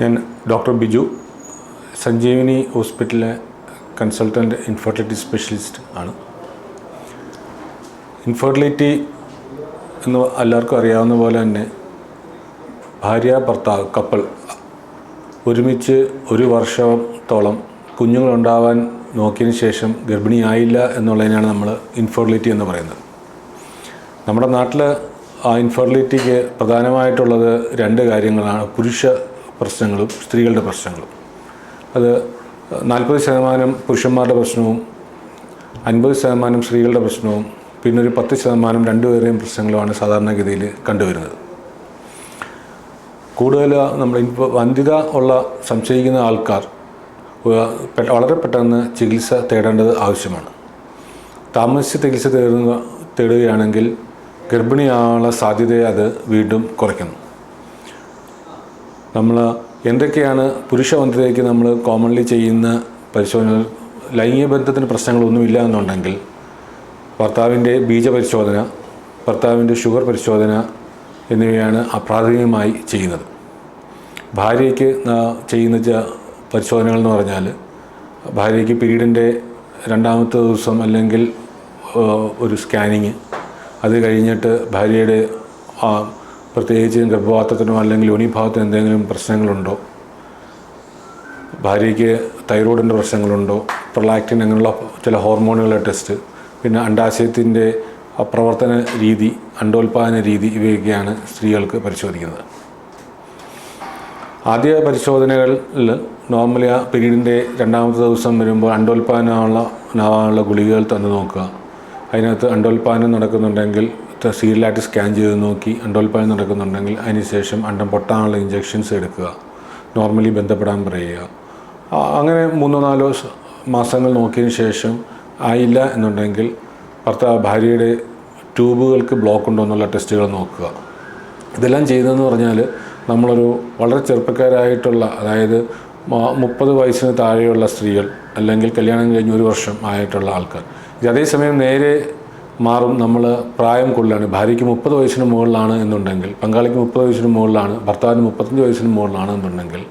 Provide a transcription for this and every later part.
ഞാൻ ഡോക്ടർ ബിജു സഞ്ജീവനി ഹോസ്പിറ്റലിലെ consultant infertility specialist ആണ്. ഇൻഫെർട്ടിലിറ്റി എന്ന് എല്ലാവർക്കും അറിയാവുന്ന പോലെ തന്നെ ഭാര്യ ഭർത്താവ് കപ്പിൾ ഒരുമിച്ച് ഒരു വർഷത്തോളം കുഞ്ഞുങ്ങളുണ്ടാവാൻ നോക്കിയതിന് ശേഷം ഗർഭിണിയായില്ല എന്നുള്ളതിനാണ് നമ്മൾ ഇൻഫെർട്ടിലിറ്റി എന്ന് പറയുന്നത്. നമ്മുടെ നാട്ടിൽ ആ ഇൻഫെർട്ടിലിറ്റിക്ക് പ്രധാനമായിട്ടുള്ളത് രണ്ട് കാര്യങ്ങളാണ്. പുരുഷ പ്രശ്നങ്ങളും സ്ത്രീകളുടെ പ്രശ്നങ്ങളും. അത് നാൽപ്പത് ശതമാനം പുരുഷന്മാരുടെ പ്രശ്നവും അൻപത് ശതമാനം സ്ത്രീകളുടെ പ്രശ്നവും പിന്നെ ഒരു പത്ത് ശതമാനം രണ്ടുപേരെയും പ്രശ്നങ്ങളുമാണ് സാധാരണഗതിയിൽ കണ്ടുവരുന്നത്. കൂടുതൽ നമ്മൾ വന്ധ്യത ഉള്ള സംശയിക്കുന്ന ആൾക്കാർ വളരെ പെട്ടെന്ന് ചികിത്സ തേടേണ്ടത് ആവശ്യമാണ്. താമസിച്ച് ചികിത്സ തേടുന്ന തേടുകയാണെങ്കിൽ ഗർഭിണിയാകാനുള്ള സാധ്യതയെ അത് വീണ്ടും കുറയ്ക്കുന്നു. നമ്മൾ എന്തൊക്കെയാണ് പുരുഷ നമ്മൾ കോമൺലി ചെയ്യുന്ന പരിശോധനകൾ ലൈംഗിക ബന്ധത്തിന് പ്രശ്നങ്ങളൊന്നുമില്ല എന്നുണ്ടെങ്കിൽ ഭർത്താവിന്റെ ബീജ പരിശോധന ഭർത്താവിന്റെ ഷുഗർ പരിശോധന എന്നിവയാണ് അപ്രാഥമികമായി ചെയ്യുന്നത്. ഭാര്യയ്ക്ക് ചെയ്യുന്ന പരിശോധനകൾ എന്ന് പറഞ്ഞാൽ ഭാര്യയ്ക്ക് പീരീഡിന്റെ രണ്ടാമത്തെ ദിവസം അല്ലെങ്കിൽ ഒരു സ്കാനിങ് അത് കഴിഞ്ഞിട്ട് ഭാര്യയുടെ പ്രത്യേകിച്ച് ഗർഭപാത്രത്തിനോ അല്ലെങ്കിൽ യോനിഭാഗത്തിനോ എന്തെങ്കിലും പ്രശ്നങ്ങളുണ്ടോ? ഭാര്യയ്ക്ക് തൈറോയിഡിന്റെ പ്രശ്നങ്ങളുണ്ടോ? പ്രൊലാക്റ്റിൻ അങ്ങനെയുള്ള ചില ഹോർമോണുകളുടെ ടെസ്റ്റ്. പിന്നെ അണ്ടാശയത്തിന്റെ പ്രവർത്തന രീതി അണ്ടോൽപാദന രീതി ഇവയൊക്കെയാണ് സ്ത്രീകൾക്ക് പരിശോധിക്കുന്നത്. ആദ്യ പരിശോധനകളിൽ നോർമലി ആ പീരീഡിന്റെ രണ്ടാമത്തെ ദിവസം വരുമ്പോൾ അണ്ടോൽപാദനമുള്ള നാവാനുള്ള ഗുളികകൾ തന്നു നോക്കുക. അതിനകത്ത് അണ്ടോത്പാദനം നടക്കുന്നുണ്ടെങ്കിൽ സീരിയലായിട്ട് സ്കാൻ ചെയ്ത് നോക്കി അണ്ടോൽപാദനം നടക്കുന്നുണ്ടെങ്കിൽ അതിനുശേഷം അണ്ടം പൊട്ടാനുള്ള ഇഞ്ചെക്ഷൻസ് എടുക്കുക. നോർമലി ബന്ധപ്പെടാൻ പറയുക. അങ്ങനെ മൂന്നോ നാലോ മാസങ്ങൾ നോക്കിയതിന് ശേഷം ആയില്ല എന്നുണ്ടെങ്കിൽ ഭർത്താവ് ഭാര്യയുടെ ട്യൂബുകൾക്ക് ബ്ലോക്ക് ഉണ്ടോ എന്നുള്ള ടെസ്റ്റുകൾ നോക്കുക. ഇതെല്ലാം ചെയ്യുന്നതെന്ന് പറഞ്ഞാൽ നമ്മളൊരു വളരെ ചെറുപ്പക്കാരായിട്ടുള്ള അതായത് മുപ്പത് വയസ്സിന് താഴെയുള്ള സ്ത്രീകൾ അല്ലെങ്കിൽ കല്യാണം കഴിഞ്ഞ് ഒരു വർഷം ആയിട്ടുള്ള ആൾക്കാർ. അതേസമയം നേരെ മാറും. നമ്മൾ പ്രായം കൂടുതലാണ്. ഭാര്യയ്ക്ക് മുപ്പത് വയസ്സിന് മുകളിലാണ് എന്നുണ്ടെങ്കിൽ പങ്കാളിക്ക് മുപ്പത് വയസ്സിന് മുകളിലാണ് ഭർത്താവിന് മുപ്പത്തഞ്ച് വയസ്സിന് മുകളിലാണ് എന്നുണ്ടെങ്കിൽ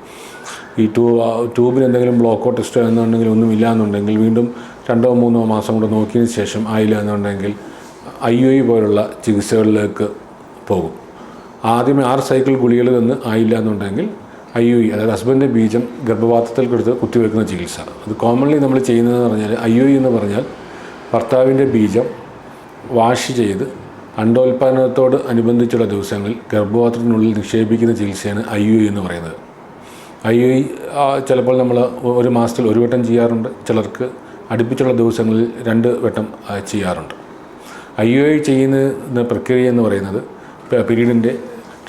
ഈ ട്യൂ ട്യൂബിന് എന്തെങ്കിലും ബ്ലോക്കോ ടെസ്റ്റോ എന്നുണ്ടെങ്കിൽ ഒന്നും ഇല്ല എന്നുണ്ടെങ്കിൽ വീണ്ടും രണ്ടോ മൂന്നോ മാസം കൂടെ നോക്കിയതിന് ശേഷം ആയില്ല എന്നുണ്ടെങ്കിൽ ഐ ഐ പോലുള്ള ചികിത്സകളിലേക്ക് പോകും. ആദ്യമേ ആറ് സൈക്കിൾ ഗുളികൾ നിന്ന് ആയില്ല എന്നുണ്ടെങ്കിൽ ഐ യു അതായത് ഹസ്ബൻഡിന്റെ ബീജം ഗർഭപാത്രത്തിൽ കൊടുത്ത് കുത്തിവെക്കുന്ന ചികിത്സ. അത് കോമൺലി നമ്മൾ ചെയ്യുന്നതെന്ന് പറഞ്ഞാൽ ഐ യു എന്ന് പറഞ്ഞാൽ ഭർത്താവിന്റെ ബീജം വാഷ് ചെയ്ത് അണ്ടോൽപാദനത്തോട് അനുബന്ധിച്ചുള്ള ദിവസങ്ങളിൽ ഗർഭപാത്രത്തിനുള്ളിൽ നിക്ഷേപിക്കുന്ന ചികിത്സയാണ് ഐ യു എന്ന് പറയുന്നത്. ഐ യു ചിലപ്പോൾ നമ്മൾ ഒരു മാസത്തിൽ ഒരു വട്ടം ചെയ്യാറുണ്ട്. ചിലർക്ക് അടുപ്പിച്ചുള്ള ദിവസങ്ങളിൽ രണ്ട് വട്ടം ചെയ്യാറുണ്ട്. ഐ യു ഐ ചെയ്യുന്ന പ്രക്രിയ എന്ന് പറയുന്നത് പീരീഡിന്റെ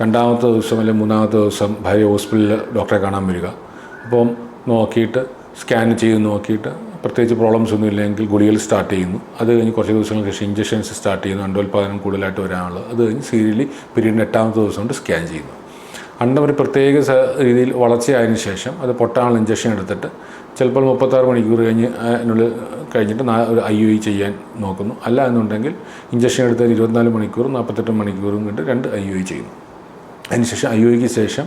രണ്ടാമത്തെ ദിവസം അല്ലെങ്കിൽ മൂന്നാമത്തെ ദിവസം ഭാര്യ ഹോസ്പിറ്റലിൽ ഡോക്ടറെ കാണാൻ വരിക. അപ്പം നോക്കിയിട്ട് സ്കാൻ ചെയ്ത് നോക്കിയിട്ട് പ്രത്യേകിച്ച് പ്രോബ്ലംസ് ഒന്നും ഇല്ലെങ്കിൽ ഗുളികൾ സ്റ്റാർട്ട് ചെയ്യുന്നു. അത് കഴിഞ്ഞ് കുറച്ച് ദിവസങ്ങൾക്ക് ശേഷം ഇഞ്ചക്ഷൻസ് സ്റ്റാർട്ട് ചെയ്യുന്നു. അണ്ടോൽപാദനം കൂടുതലായിട്ട് വരാനുള്ളത്. അത് കഴിഞ്ഞ് സീരിയലി പീരീഡിന്റെ എട്ടാമത്തെ ദിവസം കൊണ്ട് സ്കാൻ ചെയ്യുന്നു. അണ്ടം ഒരു പ്രത്യേക രീതിയിൽ വളർച്ചയായതിനു ശേഷം അത് പൊട്ടാനുള്ള ഇഞ്ചക്ഷൻ എടുത്തിട്ട് ചിലപ്പോൾ മുപ്പത്താറ് മണിക്കൂർ കഴിഞ്ഞ് അതിനുള്ളിൽ കഴിഞ്ഞിട്ട് ഒരു ഐ യു ഐ ചെയ്യാൻ നോക്കുന്നു. അല്ല എന്നുണ്ടെങ്കിൽ ഇഞ്ചക്ഷൻ എടുത്തതിന് ഇരുപത്തിനാല് മണിക്കൂറും നാൽപ്പത്തെട്ട് മണിക്കൂറും കണ്ട് രണ്ട് ഐ യു ഐ ചെയ്യുന്നു. അതിനുശേഷം ഐ യു ഐക്ക് ശേഷം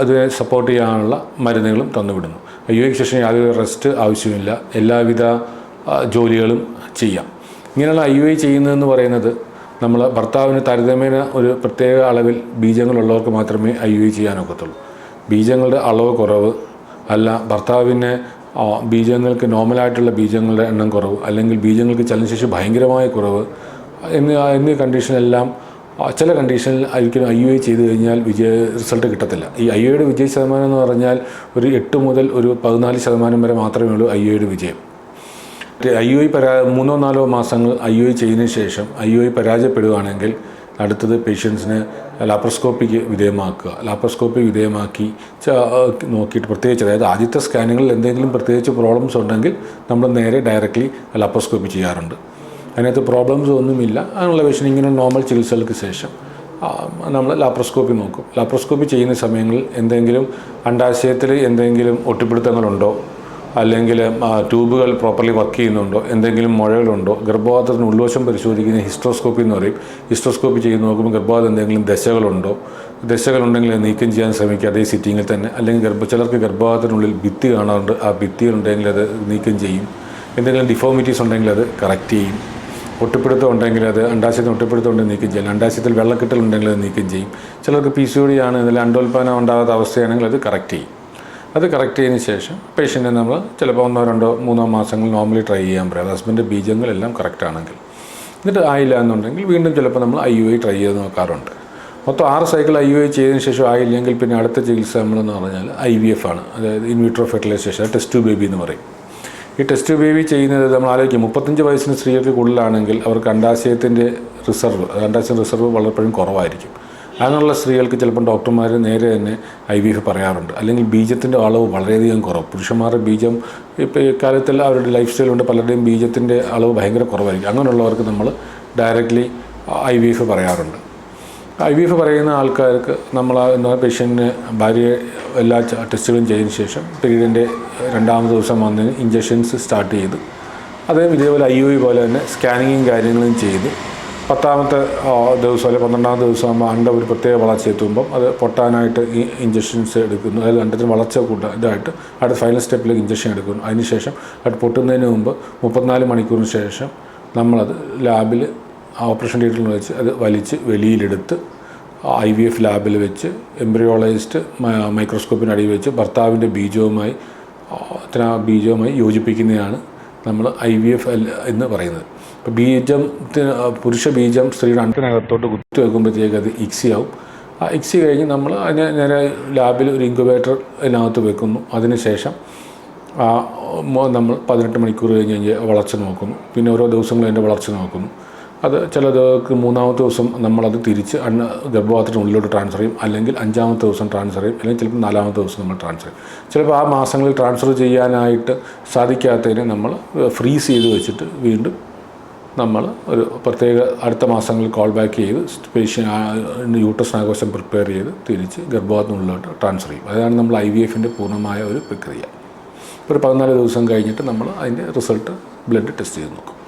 അതിനെ സപ്പോർട്ട് ചെയ്യാനുള്ള മരുന്നുകളും തന്നുവിടുന്നു. ഐ യു എക്ക് ശേഷം യാതൊരു റെസ്റ്റ് ആവശ്യമില്ല എല്ലാവിധ ജോലികളും ചെയ്യാം. ഇങ്ങനെയുള്ള ഐ യു ഐ ചെയ്യുന്നതെന്ന് പറയുന്നത് നമ്മൾ ഭർത്താവിന് താരതമ്യേന ഒരു പ്രത്യേക അളവിൽ ബീജങ്ങളുള്ളവർക്ക് മാത്രമേ ഐ യു ഐ ചെയ്യാനൊക്കത്തുള്ളൂ ബീജങ്ങളുടെ അളവ് കുറവ് അല്ല ഭർത്താവിന് ബീജങ്ങൾക്ക് നോർമലായിട്ടുള്ള ബീജങ്ങളുടെ എണ്ണം കുറവ് അല്ലെങ്കിൽ ബീജങ്ങൾക്ക് ചലനശേഷി ഭയങ്കരമായ കുറവ് എന്നീ എന്നീ കണ്ടീഷനെല്ലാം ചില കണ്ടീഷനിൽ ഒരിക്കലും ഐ യു ചെയ്ത് കഴിഞ്ഞാൽ വിജയ റിസൾട്ട് കിട്ടത്തില്ല. ഈ ഐ യുടെ വിജയ ശതമാനം എന്ന് പറഞ്ഞാൽ ഒരു എട്ട് മുതൽ ഒരു പതിനാല് ശതമാനം വരെ മാത്രമേ ഉള്ളൂ ഐ യുടെ വിജയം. ഐ യു ഐ പരാ മൂന്നോ നാലോ മാസങ്ങൾ ഐ യു ഐ ചെയ്തതിന് ശേഷം ഐ യു ഐ പരാജയപ്പെടുകയാണെങ്കിൽ അടുത്തത് പേഷ്യൻസിന് ലാപ്രോസ്കോപ്പിക്ക് വിധേയമാക്കുക. ലാപ്രോസ്കോപ്പി വിധേയമാക്കി നോക്കിയിട്ട് പ്രത്യേകിച്ച് അതായത് ആദ്യത്തെ സ്കാനിങ്ങിൽ എന്തെങ്കിലും പ്രത്യേകിച്ച് പ്രോബ്ലംസ് ഉണ്ടെങ്കിൽ നമ്മൾ നേരെ ഡയറക്റ്റ്ലി ലാപ്രോസ്കോപ്പി ചെയ്യാറുണ്ട്. അതിനകത്ത് പ്രോബ്ലംസ് ഒന്നുമില്ല. അതിനുള്ള പേഷ്യൻ ഇങ്ങനെ നോർമൽ ചികിത്സകൾക്ക് ശേഷം. നമ്മൾ ലാപ്രോസ്കോപ്പി നോക്കും. ലാപ്രോസ്കോപ്പി ചെയ്യുന്ന സമയങ്ങളിൽ എന്തെങ്കിലും അണ്ടാശയത്തിൽ എന്തെങ്കിലും ഒട്ടിപ്പിടുത്തങ്ങളുണ്ടോ? അല്ലെങ്കിൽ ട്യൂബുകൾ പ്രോപ്പർലി വർക്ക് ചെയ്യുന്നുണ്ടോ? എന്തെങ്കിലും മുഴകളുണ്ടോ? ഗർഭപാത്രത്തിന് ഉൾവശം പരിശോധിക്കുന്ന ഹിസ്ട്രോസ്കോപ്പി എന്ന് പറയും. ഹിസ്ട്രോസ്കോപ്പി ചെയ്ത് നോക്കുമ്പോൾ ഗർഭപാത്രം എന്തെങ്കിലും ദശകളുണ്ടോ? ദശകളുണ്ടെങ്കിൽ നീക്കം ചെയ്യാൻ ശ്രമിക്കുക. അതേ സിറ്റിങ്ങിൽ തന്നെ. അല്ലെങ്കിൽ ഗർഭ ചിലർക്ക് ഗർഭപാത്രത്തിനുള്ളിൽ ഭിത്തി കാണാറുണ്ട്. ആ ഭിത്തികളുണ്ടെങ്കിൽ അത് നീക്കം ചെയ്യും. എന്തെങ്കിലും ഡിഫോമിറ്റീസ് ഉണ്ടെങ്കിൽ അത് കറക്റ്റ് ചെയ്യും. ഒട്ടിപ്പിടുത്തം ഉണ്ടെങ്കിൽ അത് അണ്ടാശയത്തിന് ഒട്ടിപ്പിടുത്തം ഉണ്ടെങ്കിൽ നീക്കം ചെയ്യും. അണ്ടാശയത്തിൽ വെള്ളക്കെട്ടൽ ഉണ്ടെങ്കിൽ അത് നീക്കം ചെയ്യും. ചിലർക്ക് പി സി ഡി ആണ് ഇതിൽ അണ്ടോൽപാദനം ഉണ്ടാകാത്ത അവസ്ഥയാണെങ്കിൽ അത് കറക്റ്റ് ചെയ്യും. അത് കറക്റ്റ് ചെയ്തതിന് ശേഷം പേഷ്യന്റിനെ നമ്മൾ ചിലപ്പോൾ ഒന്നോ രണ്ടോ മൂന്നോ മാസങ്ങൾ നോർമലി ട്രൈ ചെയ്യാൻ പറയാം. ഹസ്ബൻഡ് ബീജങ്ങളെല്ലാം കറക്റ്റ് ആണെങ്കിൽ. എന്നിട്ട് ആയില്ല എന്നുണ്ടെങ്കിൽ വീണ്ടും ചിലപ്പോൾ നമ്മൾ ഐ യു ഐ ട്രൈ ചെയ്ത് നോക്കാറുണ്ട്. മൊത്തം ആറ് സൈക്കിൾ ഐ യു ഐ ചെയ്തതിന് ശേഷം ആയില്ലെങ്കിൽ പിന്നെ അടുത്ത ചികിത്സ നമ്മളെന്ന് പറഞ്ഞാൽ ഐ വി എഫ് ആണ്. അതായത് ഇൻവിട്രോ ഫെർട്ടിലൈസേഷൻ ടെസ്റ്റ് ബേബി എന്ന് പറയും. ഈ ടെസ്റ്റ് ബേബി ചെയ്യുന്നത് നമ്മൾ ആലോചിക്കും. മുപ്പത്തഞ്ച് വയസ്സിന് സ്ത്രീകൾക്ക് കൂടുതലാണെങ്കിൽ അവർക്ക് അണ്ടാശയത്തിന്റെ റിസർവ് അണ്ടാശയ റിസർവ് വളരെപ്പോഴും കുറവായിരിക്കും. അങ്ങനെയുള്ള സ്ത്രീകൾക്ക് ചിലപ്പോൾ ഡോക്ടർമാർ നേരെ തന്നെ ഐ വി എഫ് പറയാറുണ്ട്. അല്ലെങ്കിൽ ബീജത്തിന്റെ അളവ് വളരെയധികം കുറവ്. പുരുഷന്മാരുടെ ബീജം ഇപ്പോൾ ഇക്കാലത്തിൽ അവരുടെ ലൈഫ് സ്റ്റൈൽ കൊണ്ട് പലരുടെയും ബീജത്തിന്റെ അളവ് ഭയങ്കര കുറവായിരിക്കും. അങ്ങനെയുള്ളവർക്ക് നമ്മൾ ഡയറക്റ്റ്ലി ഐ വി എഫ് പറയാറുണ്ട്. ഐ വി എഫ് പറയുന്ന ആൾക്കാർക്ക് നമ്മൾ എന്താ പേഷ്യന്റിന് ഭാര്യയെ എല്ലാ ടെസ്റ്റുകളും ചെയ്തതിന് ശേഷം പീരീഡിന്റെ രണ്ടാമത്തെ ദിവസം വന്ന് ഇഞ്ചക്ഷൻസ് സ്റ്റാർട്ട് ചെയ്തു. അദ്ദേഹം ഇതേപോലെ ഐ ഐ പോലെ തന്നെ സ്കാനിങ്ങും കാര്യങ്ങളും ചെയ്ത്. പത്താമത്തെ ദിവസം അല്ലെങ്കിൽ പന്ത്രണ്ടാമത്തെ ദിവസം ആകുമ്പോൾ അണ്ട ഒരു പ്രത്യേക വളർച്ച എത്തുമ്പം അത് പൊട്ടാനായിട്ട് ഈ ഇഞ്ചക്ഷൻസ് എടുക്കുന്നു. അതായത് അണ്ടത്തിന് വളർച്ച കൂട്ട ഇതായിട്ട് അടുത്ത ഫൈനൽ സ്റ്റെപ്പിലേക്ക് ഇഞ്ചക്ഷൻ എടുക്കുന്നു. അതിനുശേഷം അത് പൊട്ടുന്നതിന് മുമ്പ് മുപ്പത്തിനാല് മണിക്കൂറിന് ശേഷം നമ്മളത് ലാബിൽ ഓപ്പറേഷൻ തിയേറ്ററിൽ വെച്ച് അത് വലിച്ച് വെളിയിലെടുത്ത് ഐ വി എഫ് ലാബിൽ വെച്ച് എംബ്രിയോളജിസ്റ്റ് മൈക്രോസ്കോപ്പിന്റെ അടിയിൽ വെച്ച് ഭർത്താവിന്റെ ബീജവുമായി ആ ബീജവുമായി യോജിപ്പിക്കുന്നതാണ് നമ്മൾ ഐ വി എഫ് എന്ന് പറയുന്നത്. ഇപ്പോൾ ബീജം പുരുഷ ബീജം സ്ത്രീയുടെ അണ്ടിനകത്തോട്ട് കുത്തി വെക്കുമ്പോഴത്തേക്ക് അത് ഇക്സി ആവും. ആ ഇക്സി കഴിഞ്ഞ് നമ്മൾ അതിനെ നേരെ ലാബിൽ ഒരു ഇൻക്യുബേറ്റർ അതിനകത്ത് വെക്കുന്നു. അതിനുശേഷം ആ നമ്മൾ പതിനെട്ട് മണിക്കൂർ കഴിഞ്ഞ് കഴിഞ്ഞ് വളർച്ച നോക്കുന്നു. പിന്നെ ഓരോ ദിവസങ്ങളും അതിന്റെ വളർച്ച നോക്കുന്നു. അത് ചിലതൊക്കെ മൂന്നാമത്തെ ദിവസം നമ്മളത് തിരിച്ച് അണ്ണ ഗർഭപാത്രത്തിനുള്ളിലോട്ട് ട്രാൻസ്ഫർ ചെയ്യും. അല്ലെങ്കിൽ അഞ്ചാമത്തെ ദിവസം ട്രാൻസ്ഫർ ചെയ്യും. അല്ലെങ്കിൽ ചിലപ്പോൾ നാലാമത്തെ ദിവസം നമ്മൾ ട്രാൻസ്ഫർ ചെയ്യും. ചിലപ്പോൾ ആ മാസങ്ങളിൽ ട്രാൻസ്ഫർ ചെയ്യാനായിട്ട് സാധിക്കാത്തതിനെ നമ്മൾ ഫ്രീസ് ചെയ്ത് വെച്ചിട്ട് വീണ്ടും നമ്മൾ ഒരു പ്രത്യേക അടുത്ത മാസങ്ങളിൽ കോൾ ബാക്ക് ചെയ്ത് പേഷ്യൻ യൂട്ടസ്നാഘോഷം പ്രിപ്പയർ ചെയ്ത് തിരിച്ച് ഗർഭപാത്രത്തിനുള്ളിലോട്ട് ട്രാൻസ്ഫർ ചെയ്യും. അതാണ് നമ്മൾ ഐ വി എഫിന്റെ പൂർണമായ ഒരു പ്രക്രിയ. ഒരു പതിനാല് ദിവസം കഴിഞ്ഞിട്ട് നമ്മൾ അതിന്റെ റിസൾട്ട് ബ്ലഡ് ടെസ്റ്റ് ചെയ്ത് നോക്കും.